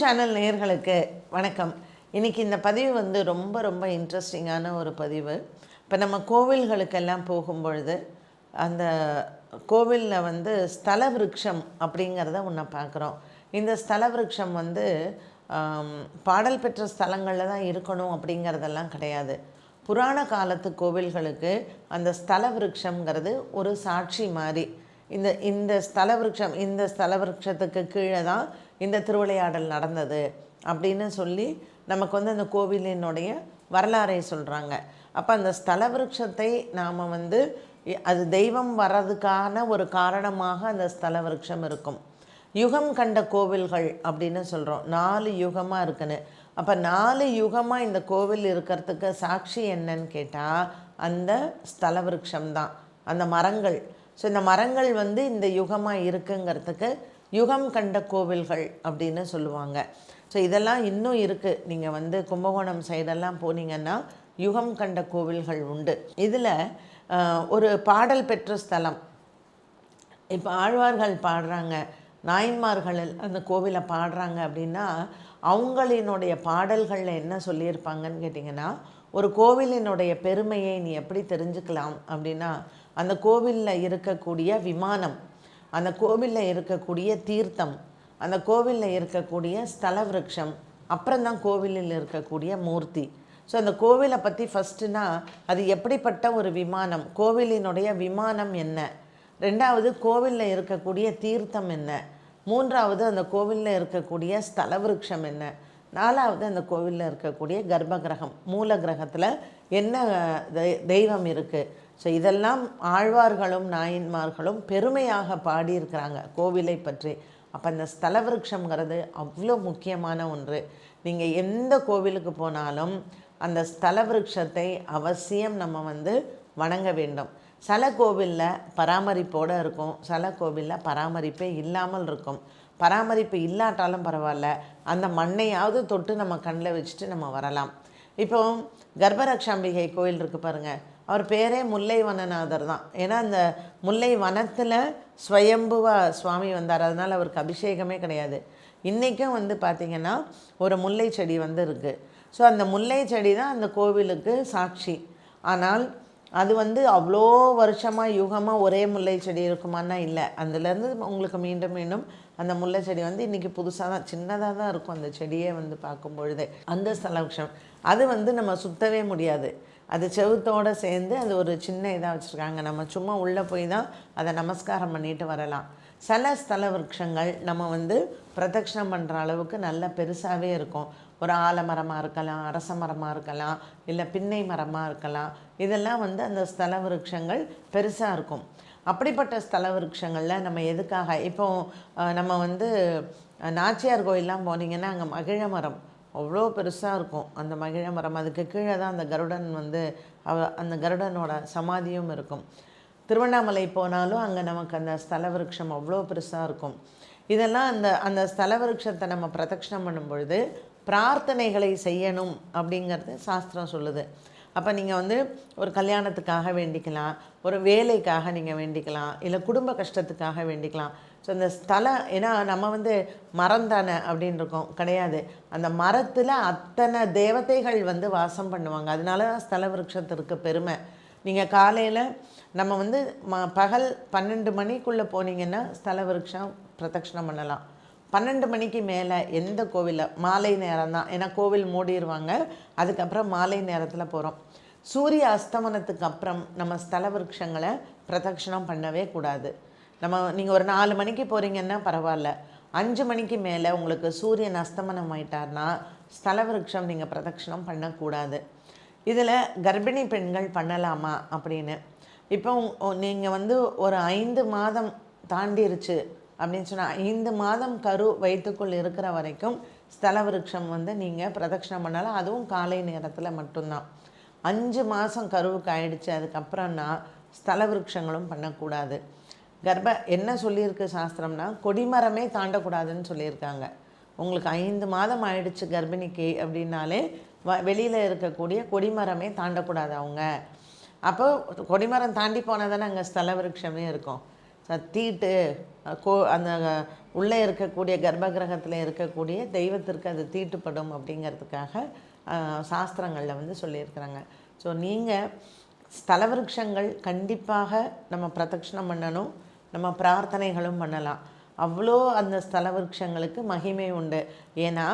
Channel நேர்களுக்கு வணக்கம். இன்றைக்கி இந்த பதிவு வந்து ரொம்ப ரொம்ப இன்ட்ரெஸ்டிங்கான ஒரு பதிவு. இப்போ நம்ம கோவில்களுக்கெல்லாம் போகும்பொழுது அந்த கோவிலில் வந்து ஸ்தல விருட்சம் அப்படிங்கிறத ஒன்று பார்க்குறோம் இந்த ஸ்தல விருட்சம் வந்து பாடல் பெற்ற ஸ்தலங்களில் தான் இருக்கணும் அப்படிங்கிறதெல்லாம் கிடையாது. புராண காலத்து கோவில்களுக்கு அந்த ஸ்தல விருட்சம்ங்கிறது ஒரு சாட்சி மாதிரி இந்த இந்த ஸ்தல விருட்சம் இந்த ஸ்தல விருட்சத்துக்கு கீழே தான் இந்த திருவிளையாடல் நடந்தது அப்படின்னு சொல்லி நமக்கு வந்து அந்த கோவிலினுடைய வரலாறை சொல்கிறாங்க அப்போ அந்த ஸ்தல விருட்சத்தை நாம் வந்து அது தெய்வம் வர்றதுக்கான ஒரு காரணமாக அந்த ஸ்தல விருட்சம் இருக்கும். யுகம் கண்ட கோவில்கள் அப்படின்னு சொல்கிறோம் நாலு யுகமாக இருக்குன்னு. அப்போ நாலு யுகமாக இந்த கோவில் இருக்கிறதுக்கு சாட்சி என்னன்னு கேட்டால் அந்த ஸ்தல விருட்சம்தான் அந்த மரங்கள். ஸோ இந்த மரங்கள் வந்து இந்த யுகமாக இருக்குங்கிறதுக்கு யுகம் கண்ட கோவில்கள் அப்படின்னு சொல்லுவாங்க. ஸோ இதெல்லாம் இன்னும் இருக்குது நீங்கள் வந்து கும்பகோணம் சைடெல்லாம் போனீங்கன்னா யுகம் கண்ட கோவில்கள் உண்டு. இதில் ஒரு பாடல் பெற்ற ஸ்தலம். இப்போ ஆழ்வார்கள் பாடுறாங்க. நாயன்மார்கள் அந்த கோவிலை பாடுறாங்க அப்படின்னா அவங்களினுடைய பாடல்களில் என்ன சொல்லியிருப்பாங்கன்னு கேட்டிங்கன்னா ஒரு கோவிலினுடைய பெருமையை நீ எப்படி தெரிஞ்சுக்கலாம் அப்படின்னா அந்த கோவிலில் இருக்கக்கூடிய விமானம் அந்த கோவிலில் இருக்கக்கூடிய தீர்த்தம் அந்த கோவிலில் இருக்கக்கூடிய ஸ்தல விரக்ஷம் அப்புறம்தான் கோவிலில் இருக்கக்கூடிய மூர்த்தி. ஸோ அந்த கோவிலை பற்றி ஃபஸ்ட்டுனா அது எப்படிப்பட்ட ஒரு விமானம்? கோவிலினுடைய விமானம் என்ன? ரெண்டாவது கோவிலில் இருக்கக்கூடிய தீர்த்தம் என்ன? மூன்றாவது அந்த கோவிலில் இருக்கக்கூடிய ஸ்தல விருட்சம் என்ன? நாலாவது அந்த கோவிலில் இருக்கக்கூடிய கர்ப்ப கிரகம் மூல கிரகத்தில் என்ன தெ- தெய்வம் இருக்குது ஸோ இதெல்லாம் ஆழ்வார்களும் நாயன்மார்களும் பெருமையாக பாடியிருக்கிறாங்க. கோவிலை பற்றி. அப்போ அந்த ஸ்தல விருட்சம்ங்கிறது அவ்வளோ முக்கியமான ஒன்று. நீங்கள் எந்த கோவிலுக்கு போனாலும் அந்த ஸ்தல விருட்சத்தை அவசியம் நம்ம வந்து வணங்க வேண்டும். சில கோவிலில் பராமரிப்போடு இருக்கும். சில கோவிலில் பராமரிப்பே இல்லாமல் இருக்கும். பராமரிப்பு இல்லாட்டாலும் பரவாயில்ல. அந்த மண்ணையாவது தொட்டு நம்ம கண்ணில் வச்சுட்டு நம்ம வரலாம். இப்போ கர்ப்பரக்ஷாம்பிகை கோயில் இருக்குது பாருங்கள் அவர் பேரே முல்லை வனநாதர் தான். ஏன்னா அந்த முல்லை வனத்தில் ஸ்வயம்புவா சுவாமி வந்தார். அதனால் அவருக்கு அபிஷேகமே கிடையாது. இன்றைக்கும் வந்து பார்த்திங்கன்னா ஒரு முல்லை செடி வந்து இருக்குது ஸோ அந்த முல்லை செடி தான் அந்த கோவிலுக்கு சாட்சி. ஆனால் அது வந்து அவ்வளோ வருஷமாக யுகமாக ஒரே முல்லை செடி இருக்குமான்னா இல்லை. அதுலேருந்து உங்களுக்கு மீண்டும் மீண்டும் அந்த முல்லை செடி வந்து இன்றைக்கி புதுசாக தான் சின்னதாக தான் இருக்கும் அந்த செடியே வந்து பார்க்கும்பொழுது அந்த ஸ்தலவృక్షம் அது வந்து நம்ம சுத்தவே முடியாது. அது செவுத்தோடு சேர்ந்து அது ஒரு சின்ன இதாக வச்சுருக்காங்க. நம்ம சும்மா உள்ளே போய் தான் அதை நமஸ்காரம் பண்ணிட்டு வரலாம். சில ஸ்தல விருட்சங்கள் நம்ம வந்து பிரதட்சணம் பண்ணுற அளவுக்கு நல்ல பெருசாகவே இருக்கும். ஒரு ஆலமரமாக இருக்கலாம் அரச மரமாக இருக்கலாம் இல்லை பின்னை மரமாக இருக்கலாம். இதெல்லாம் வந்து அந்த ஸ்தல விருட்சங்கள் பெருசாக இருக்கும். அப்படிப்பட்ட ஸ்தல விருட்சங்களில் நம்ம எதுக்காக இப்போ நம்ம வந்து நாச்சியார் கோயிலெலாம் போனீங்கன்னா அங்கே மகிழ மரம் அவ்வளோ பெருசாக இருக்கும். அந்த மகிழ மரம் அதுக்கு கீழே தான் அந்த கருடன் வந்து அவ அந்த கருடனோட சமாதியும் இருக்கும். திருவண்ணாமலை போனாலும் அங்கே நமக்கு அந்த ஸ்தல விருட்சம் அவ்வளோ பெருசாக இருக்கும். இதெல்லாம் அந்த அந்த ஸ்தல விருட்சத்தை நம்ம பிரதட்சணம் பண்ணும் பொழுது பிரார்த்தனைகளை செய்யணும் அப்படிங்கிறது சாஸ்திரம் சொல்லுது. அப்போ நீங்கள் வந்து ஒரு கல்யாணத்துக்காக வேண்டிக்கலாம் ஒரு வேலைக்காக நீங்கள் வேண்டிக்கலாம் இல்லை குடும்ப கஷ்டத்துக்காக வேண்டிக்கலாம். ஸோ இந்த ஸ்தலம் ஏன்னா நம்ம வந்து மரம் தானே அப்படின்னு இருக்கோம். கிடையாது. அந்த மரத்தில் அத்தனை தேவதைகள் வந்து வாசம் பண்ணுவாங்க. அதனால தான் ஸ்தல விருட்சத்திற்கு பெருமை. நீங்கள் காலையில் நம்ம வந்து ம பகல் பன்னெண்டு மணிக்குள்ளே போனீங்கன்னா ஸ்தல விருட்சம் பிரதட்சணம் பண்ணலாம். பன்னெண்டு மணிக்கு மேலே எந்த கோவிலில்? மாலை நேரம் தான் ஏன்னா கோவில் மூடிடுவாங்க அதுக்கப்புறம் மாலை நேரத்தில் போகிறோம் சூரிய அஸ்தமனத்துக்கு அப்புறம் நம்ம ஸ்தல விருட்சங்களை பிரதட்சணம் பண்ணவே கூடாது. நம்ம நீங்கள் ஒரு நாலு மணிக்கு போகிறீங்கன்னா பரவாயில்ல. அஞ்சு மணிக்கு மேலே உங்களுக்கு சூரியன் அஸ்தமனம் ஆயிட்டார்னா ஸ்தல விருட்சம் நீங்கள் பிரதட்சணம் பண்ணக்கூடாது. இதில் கர்ப்பிணி பெண்கள் பண்ணலாமா அப்படின்னு. இப்போ நீங்கள் வந்து ஒரு ஐந்து மாதம் தாண்டிருச்சு. அப்படின்னு சொன்னால் ஐந்து மாதம் கரு வயிற்றுக்குள் இருக்கிற வரைக்கும் ஸ்தல விருட்சம் வந்து நீங்கள் பிரதட்சணம் பண்ணலாம் அதுவும் காலை நேரத்தில் மட்டும்தான். அஞ்சு மாதம் கருவுக்கு ஆயிடுச்சு அதுக்கப்புறம்னா ஸ்தல விருட்சங்களும் பண்ணக்கூடாது. கர்ப்ப என்ன சொல்லியிருக்கு சாஸ்திரம்னா கொடிமரமே தாண்டக்கூடாதுன்னு சொல்லியிருக்காங்க. உங்களுக்கு ஐந்து மாதம் ஆயிடுச்சு கர்ப்பிணிக்கு அப்படின்னாலே வ வெளியில் இருக்கக்கூடிய கொடிமரமே தாண்டக்கூடாது அவங்க. அப்போ கொடிமரம் தாண்டி போனால் தானே அங்கே ஸ்தல விருட்சமே இருக்கும். தீட்டு கோ அந்த உள்ளே இருக்கக்கூடிய கர்ப்ப கிரகத்தில் இருக்கக்கூடிய தெய்வத்திற்கு அது தீட்டுப்படும் அப்படிங்கிறதுக்காக சாஸ்திரங்களில் வந்து சொல்லியிருக்கிறாங்க. ஸோ நீங்கள் ஸ்தலவிருட்சங்கள் கண்டிப்பாக நம்ம பிரதட்சணம் பண்ணணும் நம்ம பிரார்த்தனைகளும் பண்ணலாம். அவ்வளோ அந்த ஸ்தல விருட்சங்களுக்கு மகிமை உண்டு. ஏன்னா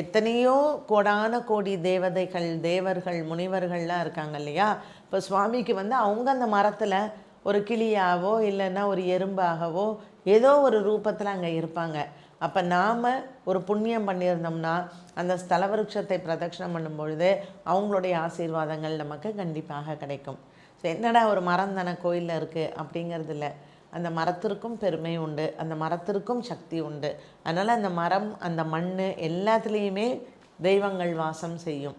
எத்தனையோ கோடான கோடி தேவதைகள் தேவர்கள் முனிவர்கள்லாம் இருக்காங்க இல்லையா? இப்போ சுவாமிக்கு வந்து அவங்க அந்த மரத்தில் ஒரு கிளியாவோ இல்லைன்னா ஒரு எறும்பாகவோ ஏதோ ஒரு ரூபத்தில் அங்கே இருப்பாங்க. அப்போ நாம் ஒரு புண்ணியம் பண்ணியிருந்தோம்னா அந்த ஸ்தல விருட்சத்தை பிரதட்சணம் பண்ணும் பொழுது அவங்களுடைய ஆசீர்வாதங்கள் நமக்கு கண்டிப்பாக கிடைக்கும். ஸோ என்னடா ஒரு மரம் தானே கோயிலில் இருக்குது அப்படிங்கிறது இல்லை. அந்த மரத்திற்கும் பெருமை உண்டு அந்த மரத்திற்கும் சக்தி உண்டு. அதனால் அந்த மரம் அந்த மண் எல்லாத்துலேயுமே தெய்வங்கள் வாசம் செய்யும்.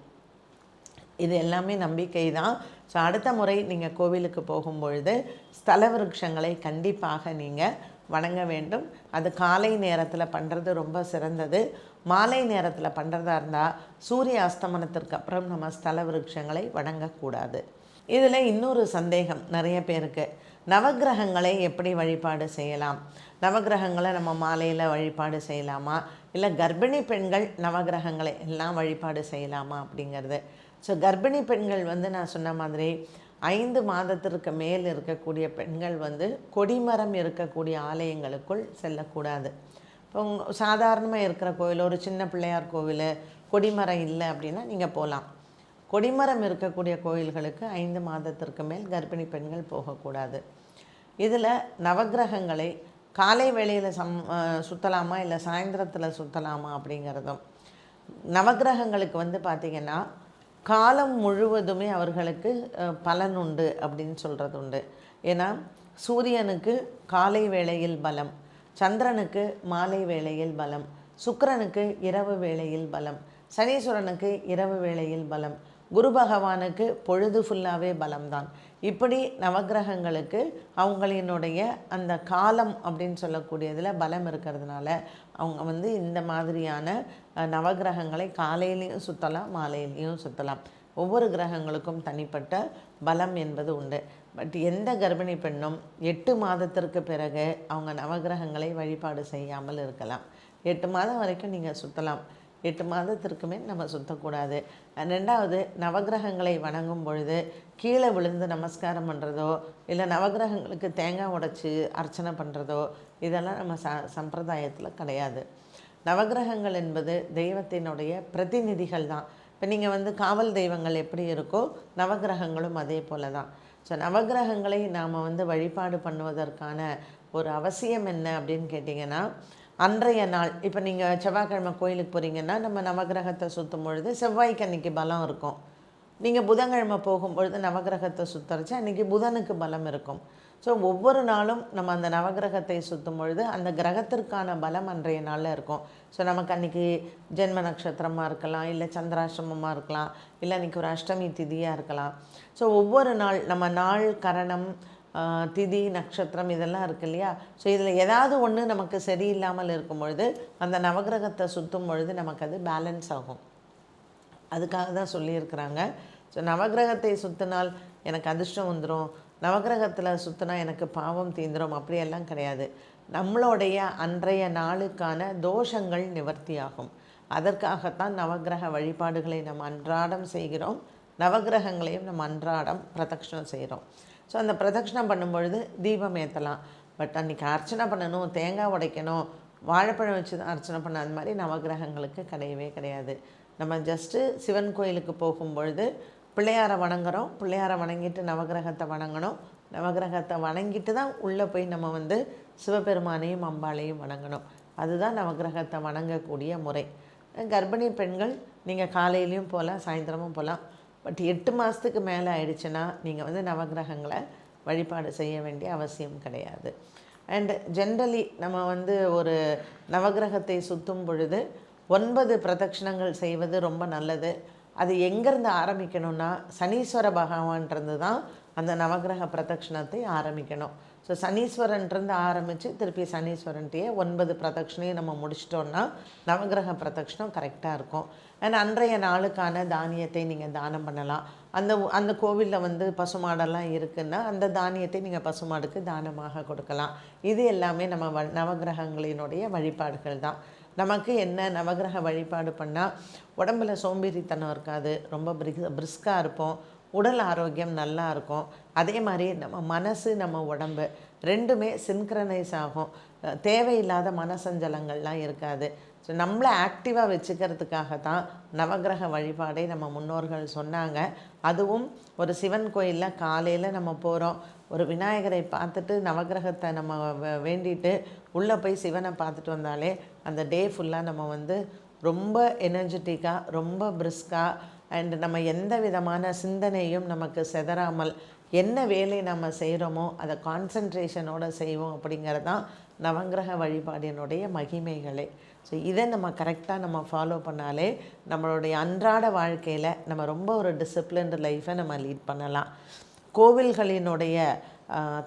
இது எல்லாமே நம்பிக்கை தான் ஸோ அடுத்த முறை நீங்கள் கோவிலுக்கு போகும்பொழுது ஸ்தல விருட்சங்களை கண்டிப்பாக நீங்கள் வணங்க வேண்டும். அது காலை நேரத்தில் பண்ணுறது ரொம்ப சிறந்தது. மாலை நேரத்தில் பண்ணுறதா இருந்தால் சூரிய அஸ்தமனத்திற்கு அப்புறம் நம்ம ஸ்தல விருட்சங்களை வணங்கக்கூடாது. இதில் இன்னொரு சந்தேகம் நிறைய பேருக்கு. நவக்கிரகங்களை எப்படி வழிபாடு செய்யலாம்? நவக்கிரகங்களை நம்ம மாலையில் வழிபாடு செய்யலாமா? இல்லை கர்ப்பிணி பெண்கள் நவக்கிரகங்களை எல்லாம் வழிபாடு செய்யலாமா அப்படிங்கிறது. ஸோ கர்ப்பிணி பெண்கள் வந்து நான் சொன்ன மாதிரி ஐந்து மாதத்திற்கு மேல் இருக்கக்கூடிய பெண்கள் வந்து கொடிமரம் இருக்கக்கூடிய ஆலயங்களுக்குள் செல்லக்கூடாது. இப்போ சாதாரணமாக இருக்கிற கோவில் ஒரு சின்ன பிள்ளையார் கோவில் கொடிமரம் இல்லை அப்படின்னா நீங்கள் போகலாம் கொடிமரம் இருக்கக்கூடிய கோயில்களுக்கு ஐந்து மாதத்திற்கு மேல் கர்ப்பிணி பெண்கள் போகக்கூடாது. இதில் நவக்கிரகங்களை காலை வேளையில் சம் சுற்றலாமா இல்லை சாயந்தரத்தில் சுற்றலாமா அப்படிங்கிறதும். நவக்கிரகங்களுக்கு வந்து பார்த்திங்கன்னா காலம் முழுவதுமே அவர்களுக்கு பலன் உண்டு அப்படின்னு சொல்கிறது உண்டு. ஏன்னா சூரியனுக்கு காலை வேளையில் பலம் சந்திரனுக்கு மாலை வேளையில் பலம் சுக்கரனுக்கு இரவு வேளையில் பலம் சனீஸ்வரனுக்கு இரவு வேளையில் பலம் குரு பகவானுக்கு பொழுது ஃபுல்லாகவே பலம்தான். இப்படி நவக்கிரகங்களுக்கு அவங்களினுடைய அந்த காலம் அப்படின்னு சொல்லக்கூடியதில் பலம் இருக்கிறதுனால அவங்க வந்து இந்த மாதிரியான நவகிரகங்களை நவக்கிரகங்களை காலையிலையும் சுற்றலாம் மாலையிலையும் சுற்றலாம் ஒவ்வொரு கிரகங்களுக்கும் தனிப்பட்ட பலம் என்பது உண்டு. பட் எந்த கர்ப்பிணி பெண்ணும் எட்டு மாதத்திற்கு பிறகு அவங்க நவக்கிரகங்களை வழிபாடு செய்யாமல் இருக்கலாம். எட்டு மாதம் வரைக்கும் நீங்கள் சுற்றலாம் எட்டு மாதத்திற்குமே நம்ம சுற்றக்கூடாது ரெண்டாவது நவக்கிரகங்களை வணங்கும் பொழுது கீழே விழுந்து நமஸ்காரம் பண்ணுறதோ இல்லை நவக்கிரகங்களுக்கு தேங்காய் உடைச்சி அர்ச்சனை பண்ணுறதோ இதெல்லாம் நம்ம ச சம்பிரதாயத்தில் கிடையாது. நவக்கிரகங்கள் என்பது தெய்வத்தினுடைய பிரதிநிதிகள் தான். இப்போ நீங்கள் வந்து காவல் தெய்வங்கள் எப்படி இருக்கோ நவக்கிரகங்களும் அதே போல தான். ஸோ நவக்கிரகங்களை நாம் வந்து வழிபாடு பண்ணுவதற்கான ஒரு அவசியம் என்ன அப்படின்னு கேட்டிங்கன்னா அன்றைய நாள் இப்போ நீங்கள் செவ்வாய்க்கிழமை கோயிலுக்கு போகிறீங்கன்னா நம்ம நவக்கிரகத்தை சுற்றும் பொழுது செவ்வாய்க்கு அன்றைக்கி பலம் இருக்கும். நீங்கள் புதன்கிழமை போகும்பொழுது நவக்கிரகத்தை சுத்தரிச்சு அன்றைக்கி புதனுக்கு பலம் இருக்கும். ஸோ ஒவ்வொரு நாளும் நம்ம அந்த நவக்கிரகத்தை சுற்றும் பொழுது அந்த கிரகத்திற்கான பலம் அன்றைய நாளில் இருக்கும். ஸோ நமக்கு அன்றைக்கி ஜென்ம நட்சத்திரமாக இருக்கலாம் இல்லை சந்திராசிரமமாக இருக்கலாம் இல்லை அன்றைக்கி ஒரு அஷ்டமி திதியாக இருக்கலாம். ஸோ ஒவ்வொரு நாள் நம்ம நாள் கரணம் திதி நட்சத்திரம் இதெல்லாம் இருக்கு இல்லையா? ஸோ இதில் ஏதாவது ஒன்று நமக்கு சரியில்லாமல் இருக்கும் பொழுது அந்த நவக்கிரகத்தை சுற்றும் பொழுது நமக்கு அது பேலன்ஸ் ஆகும். அதுக்காக தான் சொல்லியிருக்கிறாங்க. ஸோ நவக்கிரகத்தை சுற்றினால் எனக்கு அதிர்ஷ்டம் வந்துடும் நவக்கிரகத்தில் சுற்றினா எனக்கு பாவம் தீந்துடும் அப்படியெல்லாம் கிடையாது. நம்மளுடைய அன்றைய நாளுக்கான தோஷங்கள் நிவர்த்தியாகும். அதற்காகத்தான் நவக்கிரக வழிபாடுகளை நம்ம அன்றாடம் செய்கிறோம். நவக்கிரகங்களையும் நம்ம அன்றாடம் பிரதட்சணம் செய்கிறோம். ஸோ அந்த பிரதட்சணம் பண்ணும்பொழுது தீபம் ஏற்றலாம் பட் அன்றைக்கி அர்ச்சனை பண்ணணும் தேங்காய் உடைக்கணும் வாழைப்பழம் வச்சு தான் அர்ச்சனை பண்ண அந்த மாதிரி நவக்கிரகங்களுக்கு கிடையவே கிடையாது. நம்ம ஜஸ்ட்டு சிவன் கோயிலுக்கு போகும்பொழுது பிள்ளையாரை வணங்குறோம். பிள்ளையாரை வணங்கிட்டு நவக்கிரகத்தை வணங்கணும். நவக்கிரகத்தை வணங்கிட்டு தான் உள்ளே போய் நம்ம வந்து சிவபெருமானையும் அம்பாளையும் வணங்கணும். அதுதான் நவக்கிரகத்தை வணங்கக்கூடிய முறை. கர்ப்பிணி பெண்கள் நீங்கள் காலையிலையும் போகலாம் சாயந்தரமும் போகலாம். பட் எட்டு மாதத்துக்கு மேலே ஆயிடுச்சுன்னா நீங்கள் வந்து நவக்கிரகங்களை வழிபாடு செய்ய வேண்டிய அவசியம் கிடையாது. அண்ட் ஜென்ரலி நம்ம வந்து ஒரு நவக்கிரகத்தை சுற்றும் பொழுது ஒன்பது பிரதட்சணங்கள் செய்வது ரொம்ப நல்லது. அது எங்கேருந்து ஆரம்பிக்கணும்னா சனீஸ்வர பகவான்றது தான் அந்த நவகிரக பிரதட்சணத்தை ஆரம்பிக்கணும். ஸோ சனீஸ்வரன்ட்ருந்து ஆரம்பித்து திருப்பி சனீஸ்வரன்ட்டையே ஒன்பது பிரதட்சிணையும் நம்ம முடிச்சிட்டோன்னா நவகிரக பிரதட்சணம் கரெக்டாக இருக்கும். அண்ட் அன்றைய நாளுக்கான தானியத்தை நீங்கள் தானம் பண்ணலாம். அந்த அந்த கோவிலில் வந்து பசுமாடெல்லாம் இருக்குன்னா அந்த தானியத்தை நீங்கள் பசுமாடுக்கு தானமாக கொடுக்கலாம். இது எல்லாமே நம்ம வ நவகிரகங்களினுடைய வழிபாடுகள் தான். நமக்கு என்ன நவகிரக வழிபாடு பண்ணால் உடம்புல சோம்பேறித்தனம் இருக்காது. ரொம்ப பிரிக் பிரிஸ்காக இருப்போம். உடல் ஆரோக்கியம் நல்லா இருக்கும். அதே மாதிரி நம்ம மனசு நம்ம உடம்பு ரெண்டுமே சின்க்ரனைஸ் ஆகும். தேவையில்லாத மனசஞ்சலங்கள்லாம் இருக்காது. ஸோ நம்மளை ஆக்டிவாக வச்சுக்கிறதுக்காக தான் நவகிரக வழிபாடை நம்ம முன்னோர்கள் சொன்னாங்க. அதுவும் ஒரு சிவன் கோயிலில் காலையில் நம்ம போகிறோம் ஒரு விநாயகரை பார்த்துட்டு நவகிரகத்தை நம்ம வேண்டிட்டு உள்ளே போய் சிவனை பார்த்துட்டு வந்தாலே அந்த டே ஃபுல்லாக நம்ம வந்து ரொம்ப எனர்ஜெட்டிக்காக ரொம்ப பிரிஸ்காக அண்ட் நம்ம எந்த விதமான சிந்தனையும் நமக்கு செதறாமல் என்ன வேலை நம்ம செய்கிறோமோ அதை கான்சன்ட்ரேஷனோடு செய்வோம் அப்படிங்கிறது தான் நவங்கிரக வழிபாடினுடைய மகிமைகளே. ஸோ இதை நம்ம கரெக்டாக நம்ம ஃபாலோ பண்ணாலே நம்மளுடைய அன்றாட வாழ்க்கையில் நம்ம ரொம்ப ஒரு டிசிப்ளின்டு லைஃப்பை நம்ம லீட் பண்ணலாம். கோவில்களினுடைய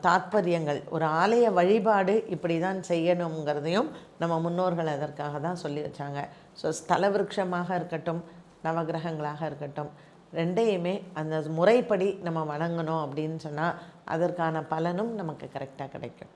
தாத்பரியங்கள் ஒரு ஆலய வழிபாடு இப்படி தான் செய்யணுங்கிறதையும் நம்ம முன்னோர்கள் அதற்காக தான் சொல்லி வச்சாங்க. ஸோ ஸ்தல விருட்சமாக இருக்கட்டும் நவகிரகங்களாக இருக்கட்டும். ரெண்டையுமே அந்த முறைப்படி நம்ம வணங்கணும் அப்படின்னு சொன்னால் அதற்கான பலனும் நமக்கு கரெக்டாக கிடைக்கும்.